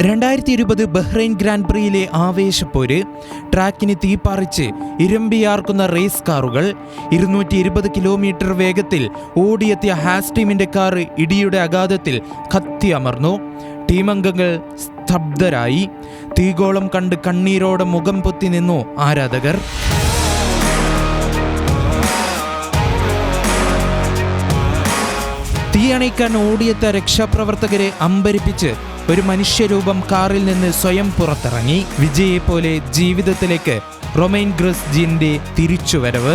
രണ്ടായിരത്തി ഇരുപത് Bahrain grand പ്രിയിലെ ആവേശപ്പോര് ട്രാക്കിന് തീപ്പാറിച്ച് ഇരമ്പിയാർക്കുന്ന റേസ് കാറുകൾ ഇരുന്നൂറ്റി ഇരുപത് കിലോമീറ്റർ വേഗത്തിൽ ഓടിയെത്തിയ ഹാസ് ടീമിന്റെ കാർ ഇടിയുടെ അഗാധത്തിൽ കത്തിയമർന്നു. ടീമംഗങ്ങൾ സ്തബ്ധരായി. തീഗോളം കണ്ട് കണ്ണീരോടെ മുഖം പൊത്തി നിന്നു ആരാധകർ. തീയണയ്ക്കാൻ ഓടിയെത്ത രക്ഷാപ്രവർത്തകരെ അമ്പരിപ്പിച്ച് ഒരു മനുഷ്യരൂപം കാറിൽ നിന്ന് സ്വയം പുറത്തിറങ്ങി വിജയെ പോലെ ജീവിതത്തിലേക്ക് റൊമൈൻ ഗ്രസ് ജീന്റെ തിരിച്ചുവരവ്.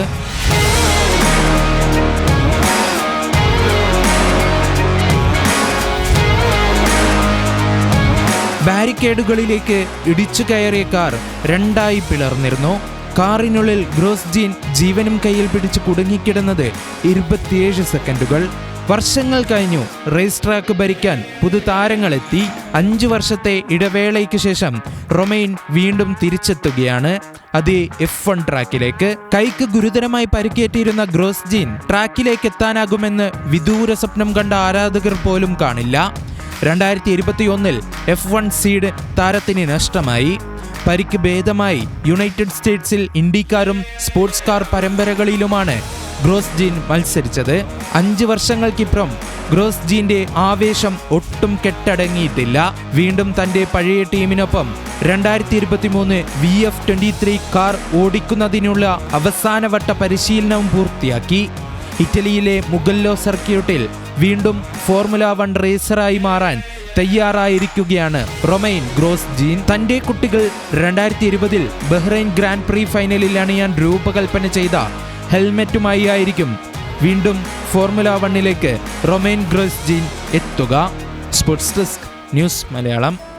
ബാരിക്കേഡുകളിലേക്ക് ഇടിച്ചു കയറിയ കാർ രണ്ടായി പിളർന്നിരുന്നു. കാറിനുള്ളിൽ ഗ്രോസ് ജീൻ ജീവനും കയ്യിൽ പിടിച്ച് കുടുങ്ങിക്കിടന്നത് ഇരുപത്തിയേഴ് സെക്കൻഡുകൾ. വർഷങ്ങൾ കഴിഞ്ഞു. റേസ് ട്രാക്ക് ഭരിക്കാൻ പുതുതാരങ്ങളെത്തി അഞ്ചു വർഷത്തെ ഇടവേളയ്ക്ക് ശേഷം റൊമൈൻ വീണ്ടും തിരിച്ചെത്തുകയാണ്. അത് എഫ് വൺ ട്രാക്കിലേക്ക് കൈക്ക് ഗുരുതരമായി പരിക്കേറ്റിരുന്ന ഗ്രോസ് ജീൻ ട്രാക്കിലേക്ക് എത്താനാകുമെന്ന് വിദൂര സ്വപ്നം കണ്ട ആരാധകർ പോലും കാണില്ല. രണ്ടായിരത്തി ഇരുപത്തിയൊന്നിൽ എഫ് വൺ സീഡ് താരത്തിന് നഷ്ടമായി. പരിക്ക് ഭേദമായി യുണൈറ്റഡ് സ്റ്റേറ്റ്സിൽ ഇൻഡിക്കാരും സ്പോർട്സ് കാർ പരമ്പരകളിലുമാണ് ഗ്രോസ് ജീൻ മത്സരിച്ചത് അഞ്ച് വർഷങ്ങൾക്കിപ്പുറം ഗ്രോസ് ജീന്റെ ആവേശം ഒട്ടും കെട്ടടങ്ങിയിട്ടില്ല. വീണ്ടും തന്റെ പഴയ ടീമിനൊപ്പം രണ്ടായിരത്തി ഇരുപത്തി മൂന്ന് V F twenty three car ഓടിക്കുന്നതിനുള്ള അവസാനവട്ട പരിശീലനവും പൂർത്തിയാക്കി. ഇറ്റലിയിലെ മുഗല്ലോ സർക്യൂട്ടിൽ വീണ്ടും ഫോർമുല വൺ റേസറായി മാറാൻ തയ്യാറായിരിക്കുകയാണ് റൊമൈൻ ഗ്രോസ് ജീൻ. തന്റെ കുട്ടികൾ രണ്ടായിരത്തി ഇരുപതിൽ ബഹ്റൈൻ ഗ്രാൻഡ് പ്രീ ഫൈനലിൽ അണിയാൻ രൂപകൽപ്പന ചെയ്ത ഹെൽമെറ്റുമായി ആയിരിക്കും. വീണ്ടും ഫോർമുല വണ്ണിലേക്ക് റൊമൈൻ ഗ്രോസ് ജീൻ എത്തുക. Sports desk news Malayalam.